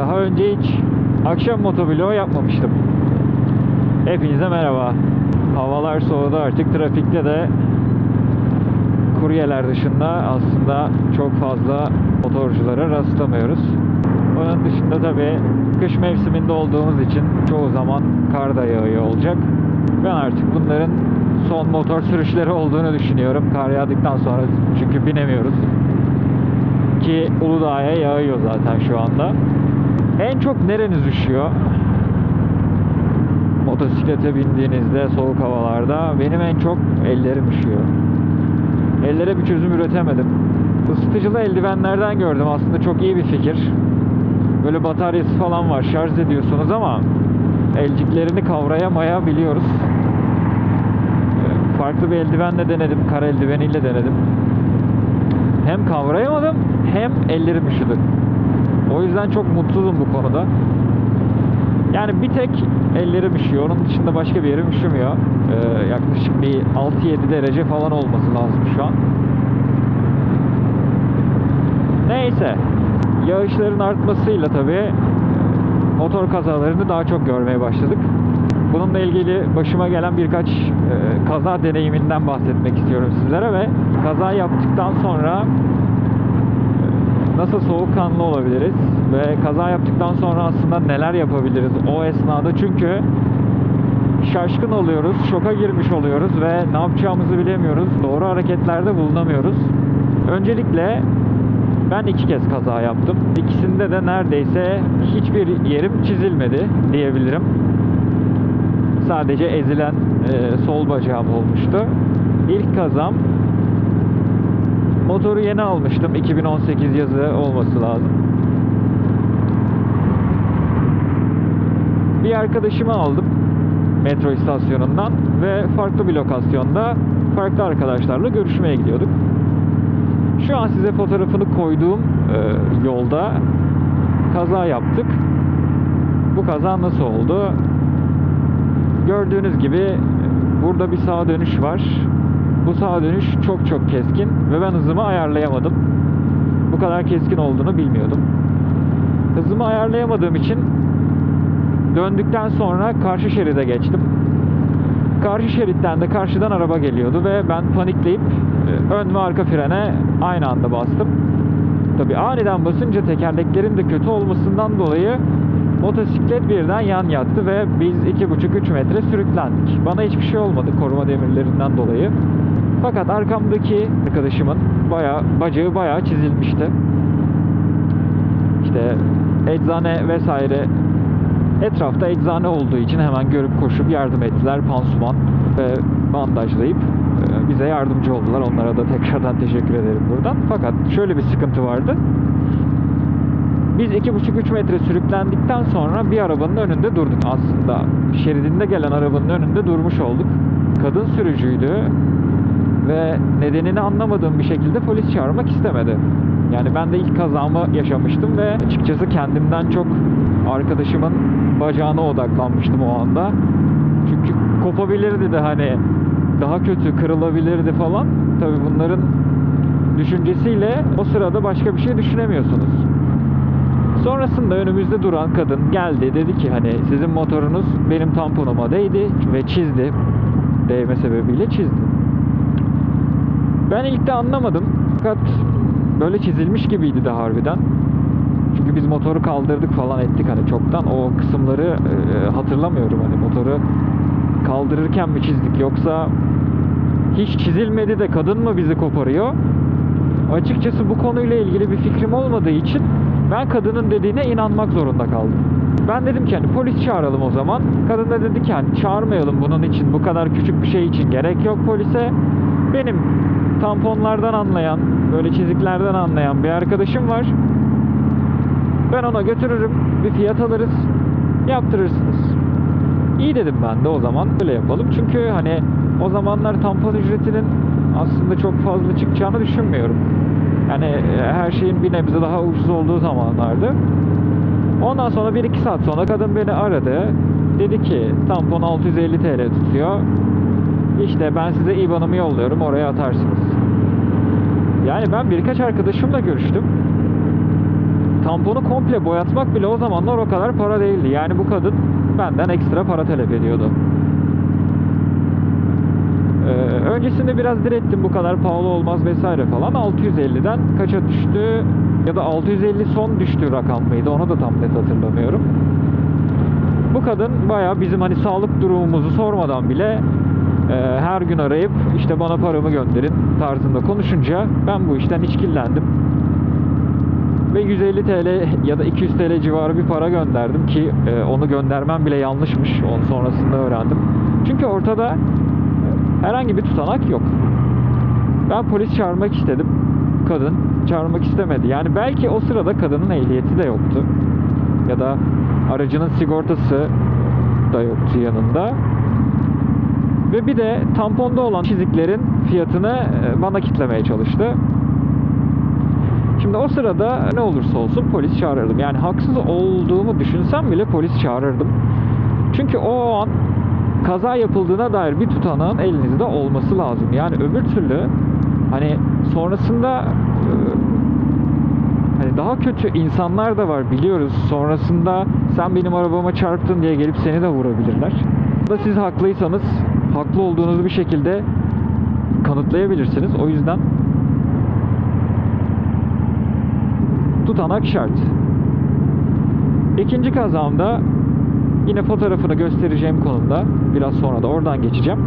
Daha önce hiç akşam motovlog yapmamıştım. Hepinize merhaba. Havalar soğudu artık trafikte de kuryeler dışında aslında çok fazla motorculara rastlamıyoruz. Onun dışında tabii kış mevsiminde olduğumuz için çoğu zaman kar da yağıyor olacak. Ben artık bunların son motor sürüşleri olduğunu düşünüyorum. Kar yağdıktan sonra çünkü binemiyoruz. Ki Uludağ'a yağıyor zaten şu anda. En çok nereniz üşüyor? Motosiklete bindiğinizde soğuk havalarda benim en çok ellerim üşüyor. Ellere bir çözüm üretemedim. Isıtıcılı eldivenlerden gördüm aslında çok iyi bir fikir. Böyle bataryası falan var şarj ediyorsunuz ama elciklerini kavrayamayabiliyoruz. Ee, Farklı bir eldivenle denedim, kar eldiveniyle denedim. Hem kavrayamadım hem ellerim üşüdü. O yüzden çok mutsuzum bu konuda. Yani bir tek ellerim üşüyor. Onun dışında başka bir yerim üşümüyor. Ee, yaklaşık bir 6-7 derece falan olması lazım şu an. Neyse. Yağışların artmasıyla tabii motor kazalarını daha çok görmeye başladık. Bununla ilgili başıma gelen birkaç e, kaza deneyiminden bahsetmek istiyorum sizlere ve kaza yaptıktan sonra e, nasıl soğukkanlı olabiliriz ve kaza yaptıktan sonra aslında neler yapabiliriz o esnada çünkü şaşkın oluyoruz, şoka girmiş oluyoruz ve ne yapacağımızı bilemiyoruz. Doğru hareketlerde bulunamıyoruz. Öncelikle ben iki kez kaza yaptım. İkisinde de neredeyse hiçbir yerim çizilmedi diyebilirim. Sadece ezilen e, sol bacağım olmuştu. İlk kazam motoru yeni almıştım. 2018 yazı olması lazım. Bir arkadaşımı aldım metro istasyonundan ve farklı bir lokasyonda farklı arkadaşlarla görüşmeye gidiyorduk. Şu an size fotoğrafını koyduğum e, yolda kaza yaptık. Bu kaza nasıl oldu? Gördüğünüz gibi burada bir sağa dönüş var. Bu sağa dönüş çok çok keskin ve ben hızımı ayarlayamadım. Bu kadar keskin olduğunu bilmiyordum. Hızımı ayarlayamadığım için döndükten sonra karşı şeride geçtim. Karşı şeritten de karşıdan araba geliyordu ve ben panikleyip e, ön ve arka frene aynı anda bastım. Tabi aniden basınca tekerleklerin de kötü olmasından dolayı motosiklet birden yan yattı ve biz 2,5-3 metre sürüklendik. Bana hiçbir şey olmadı koruma demirlerinden dolayı. Fakat arkamdaki arkadaşımın bayağı, bacağı bayağı çizilmişti. İşte eczane vesaire etrafta eczane olduğu için hemen görüp koşup yardım ettiler. Pansuman ve bandajlayıp e, bize yardımcı oldular. Onlara da tekrardan teşekkür ederim buradan. Fakat şöyle bir sıkıntı vardı. Biz 2,5-3 metre sürüklendikten sonra bir arabanın önünde durduk. Aslında şeridinde gelen arabanın önünde durmuş olduk. Kadın sürücüydü ve nedenini anlamadığım bir şekilde polis çağırmak istemedi. Yani ben de ilk kazamı yaşamıştım ve açıkçası kendimden çok arkadaşımın bacağına odaklanmıştım o anda. Çünkü kopabilirdi de hani daha kötü kırılabilirdi falan. Tabii bunların düşüncesiyle o sırada başka bir şey düşünemiyorsunuz. Sonrasında önümüzde duran kadın geldi dedi ki hani sizin motorunuz benim tamponuma değdi ve çizdi. Değme sebebiyle çizdi. Ben ilk de anlamadım. Fakat böyle çizilmiş gibiydi de harbiden. Çünkü biz motoru kaldırdık falan ettik hani çoktan. O kısımları e, hatırlamıyorum hani motoru kaldırırken mi çizdik yoksa hiç çizilmedi de kadın mı bizi koparıyor? Açıkçası bu konuyla ilgili bir fikrim olmadığı için ben kadının dediğine inanmak zorunda kaldım. Ben dedim ki hani polis çağıralım o zaman. Kadın da dedi ki hani çağırmayalım bunun için bu kadar küçük bir şey için gerek yok polise. Benim tamponlardan anlayan, böyle çiziklerden anlayan bir arkadaşım var. Ben ona götürürüm, bir fiyat alırız, yaptırırsınız. İyi dedim ben de o zaman öyle yapalım. Çünkü hani o zamanlar tampon ücretinin aslında çok fazla çıkacağını düşünmüyorum. Yani e, her şeyin bir nebze daha ucuz olduğu zamanlardı. Ondan sonra 1-2 saat sonra kadın beni aradı. Dedi ki tampon 650 TL tutuyor. İşte ben size IBAN'ımı yolluyorum oraya atarsınız. Yani ben birkaç arkadaşımla görüştüm. tamponu komple boyatmak bile o zamanlar o kadar para değildi. Yani bu kadın benden ekstra para talep ediyordu. Öncesinde biraz direttim bu kadar pahalı olmaz vesaire falan. 650'den kaça düştü ya da 650 son düştüğü rakam mıydı onu da tam net hatırlamıyorum. Bu kadın bayağı bizim hani sağlık durumumuzu sormadan bile e, her gün arayıp işte bana paramı gönderin tarzında konuşunca ben bu işten içkillendim. Ve 150 TL ya da 200 TL civarı bir para gönderdim ki e, onu göndermem bile yanlışmış. Onu sonrasında öğrendim. Çünkü ortada herhangi bir tutanak yok. Ben polis çağırmak istedim. Kadın çağırmak istemedi. Yani belki o sırada kadının ehliyeti de yoktu. Ya da aracının sigortası da yoktu yanında. Ve bir de tamponda olan çiziklerin fiyatını e, bana kitlemeye çalıştı. Şimdi o sırada ne olursa olsun polis çağırırdım. Yani haksız olduğumu düşünsem bile polis çağırırdım. Çünkü o an kaza yapıldığına dair bir tutanağın elinizde olması lazım. Yani öbür türlü hani sonrasında e, hani daha kötü insanlar da var biliyoruz. Sonrasında sen benim arabama çarptın diye gelip seni de vurabilirler. Da siz haklıysanız haklı olduğunuzu bir şekilde kanıtlayabilirsiniz. O yüzden tutanak şart. İkinci kazamda yine fotoğrafını göstereceğim konumda biraz sonra da oradan geçeceğim.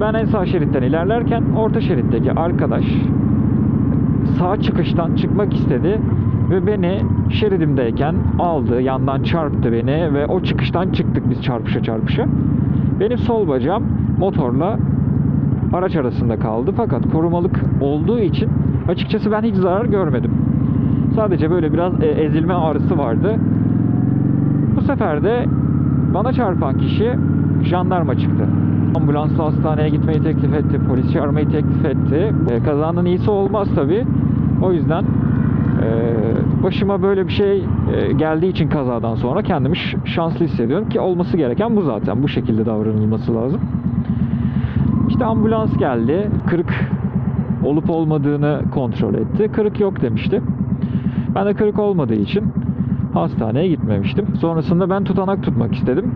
Ben en sağ şeritten ilerlerken orta şeritteki arkadaş sağ çıkıştan çıkmak istedi ve beni şeridimdeyken aldı, yandan çarptı beni ve o çıkıştan çıktık biz çarpışa çarpışa. Benim sol bacağım motorla araç arasında kaldı fakat korumalık olduğu için açıkçası ben hiç zarar görmedim. Sadece böyle biraz e, ezilme ağrısı vardı. Sefer de bana çarpan kişi jandarma çıktı. Ambulansla hastaneye gitmeyi teklif etti, polis çağırmayı teklif etti. E, kazanın iyisi olmaz tabi. O yüzden e, başıma böyle bir şey e, geldiği için kazadan sonra kendimi şanslı hissediyorum ki olması gereken bu zaten. Bu şekilde davranılması lazım. İşte ambulans geldi. Kırık olup olmadığını kontrol etti. Kırık yok demişti. Ben de kırık olmadığı için hastaneye gitmemiştim. Sonrasında ben tutanak tutmak istedim.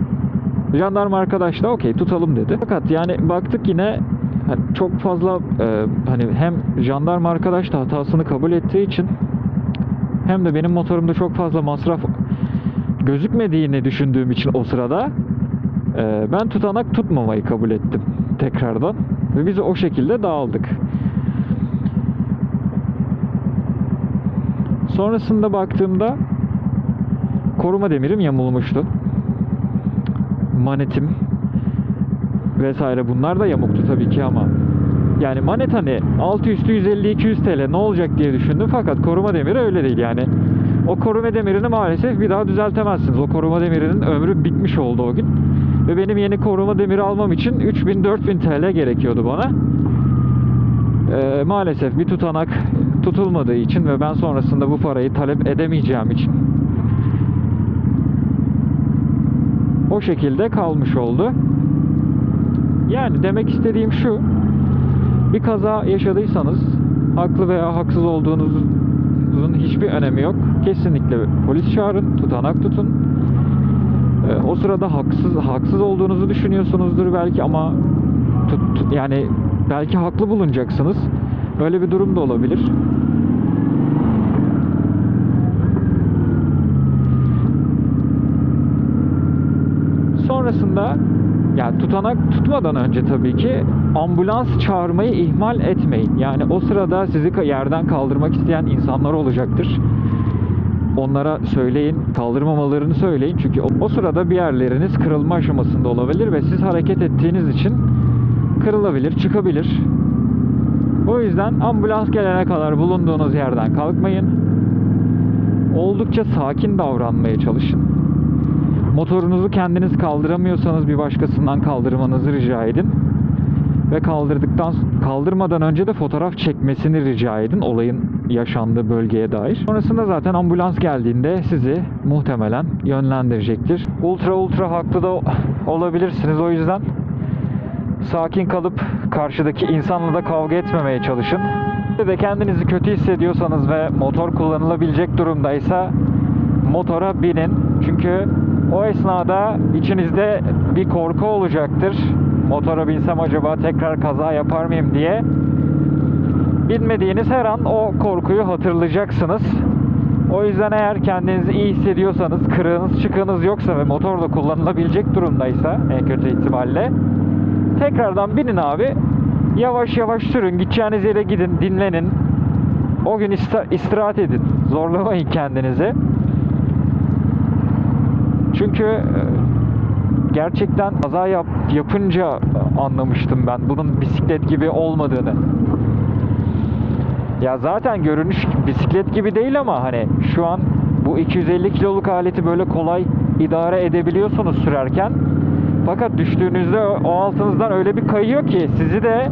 Jandarma arkadaş da okey tutalım dedi. Fakat yani baktık yine hani çok fazla e, hani hem jandarma arkadaş da hatasını kabul ettiği için hem de benim motorumda çok fazla masraf gözükmediğini düşündüğüm için o sırada e, ben tutanak tutmamayı kabul ettim tekrardan ve biz o şekilde dağıldık. Sonrasında baktığımda koruma demirim yamulmuştu. Manetim vesaire bunlar da yamuktu tabii ki ama yani manet hani altı üstü 150-200 TL ne olacak diye düşündüm fakat koruma demiri öyle değil yani. O koruma demirini maalesef bir daha düzeltemezsiniz. O koruma demirinin ömrü bitmiş oldu o gün. Ve benim yeni koruma demiri almam için 3000-4000 TL gerekiyordu bana. Ee, maalesef bir tutanak tutulmadığı için ve ben sonrasında bu parayı talep edemeyeceğim için o şekilde kalmış oldu. Yani demek istediğim şu. Bir kaza yaşadıysanız haklı veya haksız olduğunuzun hiçbir önemi yok. Kesinlikle polis çağırın, tutanak tutun. Ee, o sırada haksız haksız olduğunuzu düşünüyorsunuzdur belki ama tut, yani belki haklı bulunacaksınız. Öyle bir durum da olabilir. Sonrasında yani tutanak tutmadan önce tabii ki ambulans çağırmayı ihmal etmeyin. Yani o sırada sizi yerden kaldırmak isteyen insanlar olacaktır. Onlara söyleyin, kaldırmamalarını söyleyin. Çünkü o, o sırada bir yerleriniz kırılma aşamasında olabilir ve siz hareket ettiğiniz için kırılabilir, çıkabilir. O yüzden ambulans gelene kadar bulunduğunuz yerden kalkmayın. Oldukça sakin davranmaya çalışın. Motorunuzu kendiniz kaldıramıyorsanız bir başkasından kaldırmanızı rica edin. Ve kaldırdıktan kaldırmadan önce de fotoğraf çekmesini rica edin olayın yaşandığı bölgeye dair. Sonrasında zaten ambulans geldiğinde sizi muhtemelen yönlendirecektir. Ultra ultra haklı da olabilirsiniz o yüzden sakin kalıp karşıdaki insanla da kavga etmemeye çalışın. de kendinizi kötü hissediyorsanız ve motor kullanılabilecek durumdaysa motora binin. Çünkü o esnada içinizde bir korku olacaktır. Motora binsem acaba tekrar kaza yapar mıyım diye. Bilmediğiniz her an o korkuyu hatırlayacaksınız. O yüzden eğer kendinizi iyi hissediyorsanız, kırığınız çıkığınız yoksa ve motor da kullanılabilecek durumdaysa en kötü ihtimalle tekrardan binin abi. Yavaş yavaş sürün, gideceğiniz yere gidin, dinlenin. O gün istirahat edin. Zorlamayın kendinizi. Çünkü e, gerçekten kaza yap, yapınca anlamıştım ben bunun bisiklet gibi olmadığını. Ya zaten görünüş bisiklet gibi değil ama hani şu an bu 250 kiloluk aleti böyle kolay idare edebiliyorsunuz sürerken. Fakat düştüğünüzde o altınızdan öyle bir kayıyor ki sizi de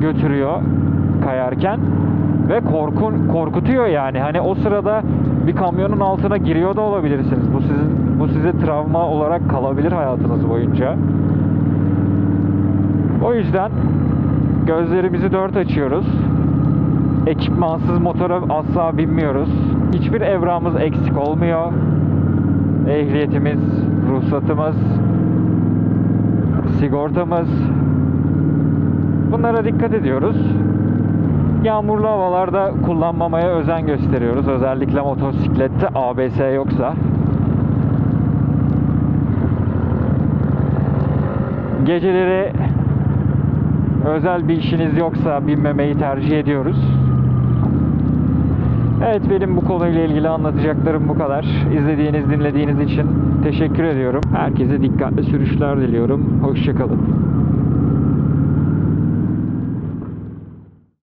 götürüyor kayarken ve korkun korkutuyor yani. Hani o sırada bir kamyonun altına giriyor da olabilirsiniz. Bu sizin bu size travma olarak kalabilir hayatınız boyunca. O yüzden gözlerimizi dört açıyoruz. Ekipmansız motora asla binmiyoruz. Hiçbir evrağımız eksik olmuyor. Ehliyetimiz, ruhsatımız, sigortamız. Bunlara dikkat ediyoruz. Yağmurlu havalarda kullanmamaya özen gösteriyoruz. Özellikle motosiklette ABS yoksa. Geceleri özel bir işiniz yoksa binmemeyi tercih ediyoruz. Evet benim bu konuyla ilgili anlatacaklarım bu kadar. İzlediğiniz, dinlediğiniz için teşekkür ediyorum. Herkese dikkatli sürüşler diliyorum. Hoşçakalın.